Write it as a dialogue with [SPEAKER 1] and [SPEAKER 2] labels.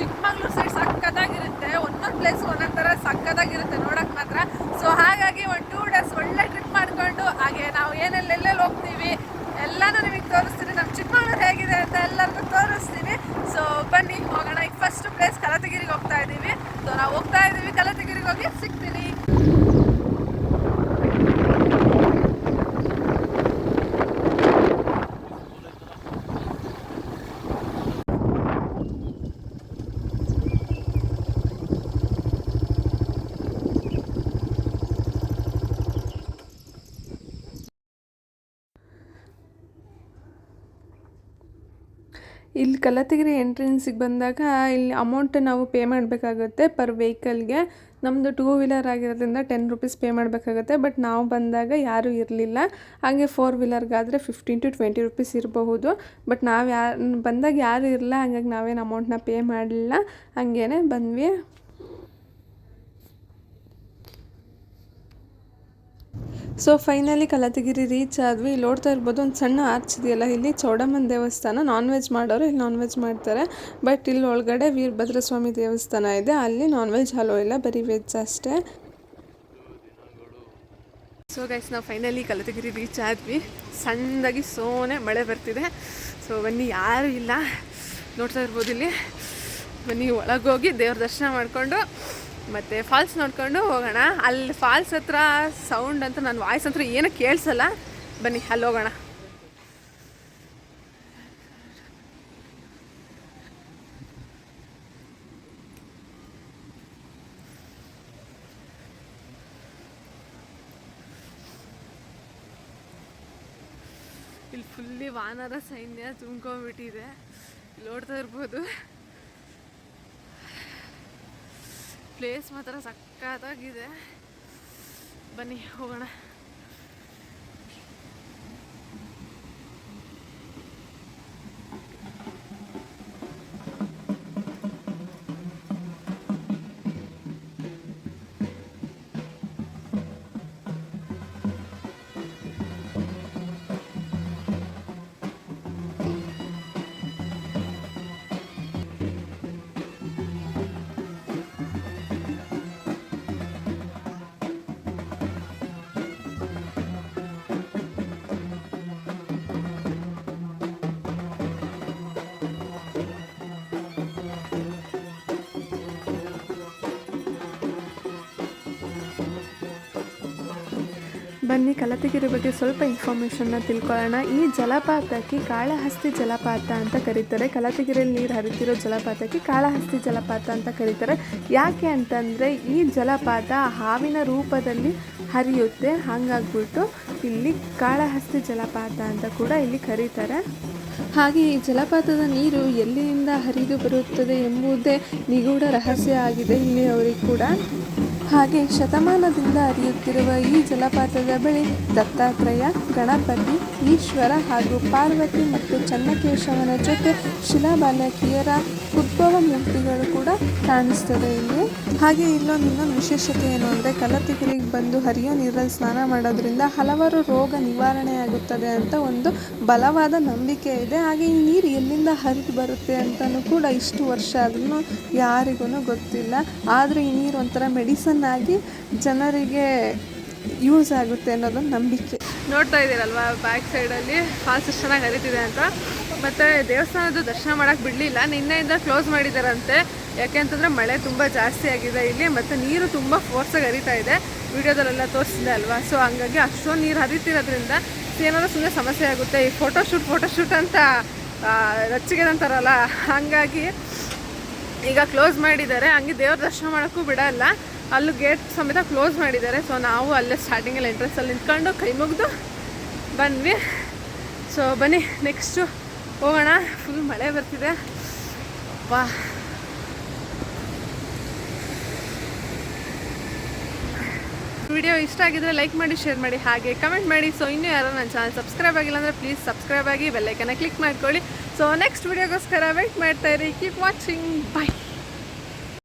[SPEAKER 1] Chikmagalur side ಸಕ್ಕದಾಗಿರುತ್ತೆ ಒಂದೊಂದು place ಒಂದೊಂದು ಥರ ಸಕ್ಕದಾಗಿರುತ್ತೆ ನೋಡೋಕೆ ಮಾತ್ರ. ಸೊ ಹಾಗಾಗಿ ಒಂದು ಟೂ ಡೇಸ್ ಒಳ್ಳೆ ಟ್ರಿಪ್ ಮಾಡಿಕೊಂಡು, ಹಾಗೆ ನಾವು ಏನೆಲ್ಲೆಲ್ಲೆಲ್ಲಿ ಹೋಗ್ತೀವಿ, ಎಲ್ಲನೂ ನಿಮಗೆ ತೋರಿಸ್ತೀನಿ. ನಮ್ಮ ಚಿಕ್ಕಮಂಗ್ಳೂರು ಹೇಗಿದೆ ಅಂತ ಎಲ್ಲರಿಗೂ ತೋರಿಸ್ತೀನಿ. ಸೊ ಬನ್ನಿ, ಹೋಗೋಣ. ಈಗ ಫಸ್ಟ್ ಪ್ಲೇಸ್ ಕಲತಗಿರಿಗೆ ಹೋಗ್ತಾ ಇದ್ದೀವಿ ಸೊ ನಾವು ಹೋಗ್ತಾ ಇದ್ದೀವಿ ಕಲತಗಿರಿಗೆ ಹೋಗಿ ಸಿಗ್ತೀನಿ. ಇಲ್ಲಿ ಕಲ್ಲತ್ತಿಗಿರಿ ಎಂಟ್ರೆನ್ಸಿಗೆ ಬಂದಾಗ ಇಲ್ಲಿ ಅಮೌಂಟ್ ನಾವು ಪೇ ಮಾಡಬೇಕಾಗುತ್ತೆ ಪರ್ ವೆಹಿಕಲ್ಗೆ. ನಮ್ಮದು ಟೂ ವೀಲರ್ ಆಗಿರೋದ್ರಿಂದ ಟೆನ್ ರುಪೀಸ್ ಪೇ ಮಾಡಬೇಕಾಗುತ್ತೆ, ಬಟ್ ನಾವು ಬಂದಾಗ ಯಾರೂ ಇರಲಿಲ್ಲ. ಹಾಗೆ ಫೋರ್ ವೀಲರ್ಗಾದರೆ ಫಿಫ್ಟೀನ್ ಟು ಟ್ವೆಂಟಿ ರುಪೀಸ್ ಇರಬಹುದು. ಬಟ್ ನಾವು ಯಾರು ಬಂದಾಗ ಯಾರೂ ಇರಲ್ಲ ಹಂಗಾಗಿ ನಾವೇನು ಅಮೌಂಟ್ನ ಪೇ ಮಾಡಲಿಲ್ಲ. ಹಂಗೇ ಬಂದ್ವಿ. ಸೊ ಫೈನಲಿ ಕಲತಗಿರಿ ರೀಚ್ ಆದ್ವಿ. ಇಲ್ಲಿ ನೋಡ್ತಾ ಇರ್ಬೋದು, ಒಂದು ಸಣ್ಣ ಆರ್ಚ್ ಇದೆಯಲ್ಲ, ಇಲ್ಲಿ ಚೌಡಮ್ಮನ ದೇವಸ್ಥಾನ. ನಾನ್ ವೆಜ್ ಮಾಡೋರು ಇಲ್ಲಿ ನಾನ್ ವೆಜ್ ಮಾಡ್ತಾರೆ. ಬಟ್ ಇಲ್ಲಿ ಒಳಗಡೆ ವೀರಭದ್ರ ಸ್ವಾಮಿ ದೇವಸ್ಥಾನ ಇದೆ. ಅಲ್ಲಿ ನಾನ್ ವೆಜ್ ಹಲೋ ಇಲ್ಲ, ಬರೀ ವೆಜ್ ಅಷ್ಟೇ. ಸೊ ಗೈಸ್ ನಾವು ಫೈನಲಿ ಕಲತಗಿರಿ ರೀಚ್ ಆದ್ವಿ. ಸಣ್ಣದಾಗಿ ಸೋನೆ ಮಳೆ ಬರ್ತಿದೆ. ಸೊ ಬನ್ನಿ, ಯಾರೂ ಇಲ್ಲ. ನೋಡ್ತಾ ಇರ್ಬೋದು ಇಲ್ಲಿ. ಬನ್ನಿ, ಒಳಗೋಗಿ ದೇವ್ರ ದರ್ಶನ ಮಾಡಿಕೊಂಡು. ಮತ್ತು ಫಾಲ್ಸ್ ನೋಡ್ಕೊಂಡು ಹೋಗೋಣ. ಅಲ್ಲಿ ಫಾಲ್ಸ್ ಹತ್ರ ಸೌಂಡ್ ಅಂತ ನನ್ನ ವಾಯ್ಸ್ ಹತ್ರ ಏನೂ ಕೇಳಿಸಲ್ಲ. ಬನ್ನಿ, ಅಲ್ಲಿ ಹೋಗೋಣ. ಇಲ್ಲಿ ಫುಲ್ಲಿ ವಾನರ ಸೈನ್ಯ ತುಂಬ್ಕೊಂಡ್ಬಿಟ್ಟಿದೆ. ನೋಡ್ತಾ ಇರ್ಬೋದು. ಪ್ಲೇಸ್ ಮಾತ್ರ ಸಕ್ಕತ್ತಾಗಿದೆ ಬನ್ನಿ ಹೋಗೋಣ. ಬನ್ನಿ, ಕಲತಗಿರಿ ಬಗ್ಗೆ ಸ್ವಲ್ಪ ಇನ್ಫಾರ್ಮೇಷನ್ನ ತಿಳ್ಕೊಳ್ಳೋಣ. ಈ ಜಲಪಾತಕ್ಕೆ ಕಾಳಹಸ್ತಿ ಜಲಪಾತ ಅಂತ ಕರೀತಾರೆ. ಕಲತಗಿರಿಯಲ್ಲಿ ನೀರು ಹರಿತಿರೋ ಜಲಪಾತಕ್ಕೆ ಕಾಳಹಸ್ತಿ ಜಲಪಾತ ಅಂತ ಕರೀತಾರೆ. ಯಾಕೆ ಅಂತಂದರೆ, ಈ ಜಲಪಾತ ಹಾವಿನ ರೂಪದಲ್ಲಿ ಹರಿಯುತ್ತೆ. ಹಾಗಾಗ್ಬಿಟ್ಟು ಇಲ್ಲಿ ಕಾಳಹಸ್ತಿ ಜಲಪಾತ ಅಂತ ಕೂಡ ಇಲ್ಲಿ ಕರೀತಾರೆ. ಹಾಗೆ ಈ ಜಲಪಾತದ ನೀರು ಎಲ್ಲಿಂದ ಹರಿದು ಬರುತ್ತದೆ ಎಂಬುದೇ ನಿಗೂಢ ರಹಸ್ಯ ಆಗಿದೆ ಇಲ್ಲಿ ಅವರಿಗೆ ಕೂಡ. ಹಾಗೆ ಶತಮಾನದಿಂದ ಹರಿಯುತ್ತಿರುವ ಈ ಜಲಪಾತದ ಬಳಿ ದತ್ತಾತ್ರೇಯ, ಗಣಪತಿ, ಈಶ್ವರ ಹಾಗೂ ಪಾರ್ವತಿ ಮತ್ತು ಚನ್ನಕೇಶವನ ಜೊತೆ ಶಿಲಾಬಾಲಕಿಯರ ಉದ್ಭವ ಮೂರ್ತಿಗಳು ಕೂಡ ಕಾಣಿಸ್ತದೆ ಇಲ್ಲಿ. ಹಾಗೆ ಇಲ್ಲೊಂದು ಇನ್ನೊಂದು ವಿಶೇಷತೆ ಏನು ಅಂದರೆ ಕಲತಿಗಿರಿಗೆ ಬಂದು ಹರಿಯೋ ನೀರಲ್ಲಿ ಸ್ನಾನ ಮಾಡೋದ್ರಿಂದ ಹಲವಾರು ರೋಗ ನಿವಾರಣೆಯಾಗುತ್ತದೆ ಅಂತ ಒಂದು ಬಲವಾದ ನಂಬಿಕೆ ಇದೆ. ಹಾಗೆ ಈ ನೀರು ಎಲ್ಲಿಂದ ಹರಿದು ಬರುತ್ತೆ ಅಂತಲೂ ಕೂಡ ಇಷ್ಟು ವರ್ಷ ಆದ್ರೂ ಯಾರಿಗೂ ಗೊತ್ತಿಲ್ಲ. ಆದರೆ ಈ ನೀರು ಒಂಥರ ಮೆಡಿಸನ್ ಆಗಿ ಜನರಿಗೆ ಯೂಸ್ ಆಗುತ್ತೆ ಅನ್ನೋದು ನಂಬಿಕೆ. ನೋಡ್ತಾ ಇದ್ದೀರಲ್ವಾ ಬ್ಯಾಕ್ ಸೈಡಲ್ಲಿ ಫಾಲ್ಸ್ ಎಷ್ಟು ಚೆನ್ನಾಗಿ ಹರಿತಿದೆ ಅಂತ. ಮತ್ತು ದೇವಸ್ಥಾನದ ದರ್ಶನ ಮಾಡೋಕ್ಕೆ ಬಿಡಲಿಲ್ಲ, ನಿನ್ನೆಯಿಂದ ಕ್ಲೋಸ್ ಮಾಡಿದಾರಂತೆ. ಯಾಕೆಂತಂದರೆ ಮಳೆ ತುಂಬ ಜಾಸ್ತಿ ಆಗಿದೆ ಇಲ್ಲಿ, ಮತ್ತು ನೀರು ತುಂಬ ಫೋರ್ಸಾಗಿ ಹರಿತಾ ಇದೆ. ವಿಡಿಯೋದಲ್ಲೆಲ್ಲ ತೋರಿಸಿದೆ ಅಲ್ವಾ? ಸೊ ಹಂಗಾಗಿ ಅಷ್ಟೊಂದು ನೀರು ಹರಿತಿರೋದ್ರಿಂದ ಏನಾದರೂ ಸುಮ್ಮನೆ ಸಮಸ್ಯೆ ಆಗುತ್ತೆ. ಈ ಫೋಟೋಶೂಟ್ ಫೋಟೋಶೂಟ್ ಅಂತ ರಚ್ಚಿಗೆ ಅಂತಾರಲ್ಲ ಹಾಗಾಗಿ ಈಗ ಕ್ಲೋಸ್ ಮಾಡಿದ್ದಾರೆ. ಹಂಗೆ ದೇವ್ರ ದರ್ಶನ ಮಾಡೋಕ್ಕೂ ಬಿಡಲ್ಲ. ಅಲ್ಲೂ ಗೇಟ್ ಸಮೇತ ಕ್ಲೋಸ್ ಮಾಡಿದ್ದಾರೆ. ಸೊ ನಾವು ಅಲ್ಲೇ ಸ್ಟಾರ್ಟಿಂಗಲ್ಲಿ ಎಂಟ್ರೆನ್ಸಲ್ಲಿ ನಿಂತ್ಕೊಂಡು ಕೈ ಮುಗಿದು ಬಂದ್ವಿ. ಸೊ ಬನ್ನಿ ನೆಕ್ಸ್ಟು ಹೋಗೋಣ. ಫುಲ್ ಮಳೆ ಬರ್ತಿದೆ. ವಾ ವಿಡಿಯೋ ಇಷ್ಟ ಆಗಿದ್ರೆ ಲೈಕ್ ಮಾಡಿ ಶೇರ್ ಮಾಡಿ, ಹಾಗೆ ಕಮೆಂಟ್ ಮಾಡಿ. ಸೊ ಇನ್ನೂ ಯಾರೋ ನನ್ನ ಚಾನಲ್ ಸಬ್ಸ್ಕ್ರೈಬ್ ಆಗಿಲ್ಲ ಅಂದರೆ ಪ್ಲೀಸ್ ಸಬ್ಸ್ಕ್ರೈಬ್ ಆಗಿ ಬೆಲ್ಲೈಕನ್ನ ಕ್ಲಿಕ್ ಮಾಡ್ಕೊಳ್ಳಿ. ಸೊ ನೆಕ್ಸ್ಟ್ ವಿಡಿಯೋಗೋಸ್ಕರ ವೆಯ್ಟ್ ಮಾಡ್ತಾ ಇರಿ. Keep watching bye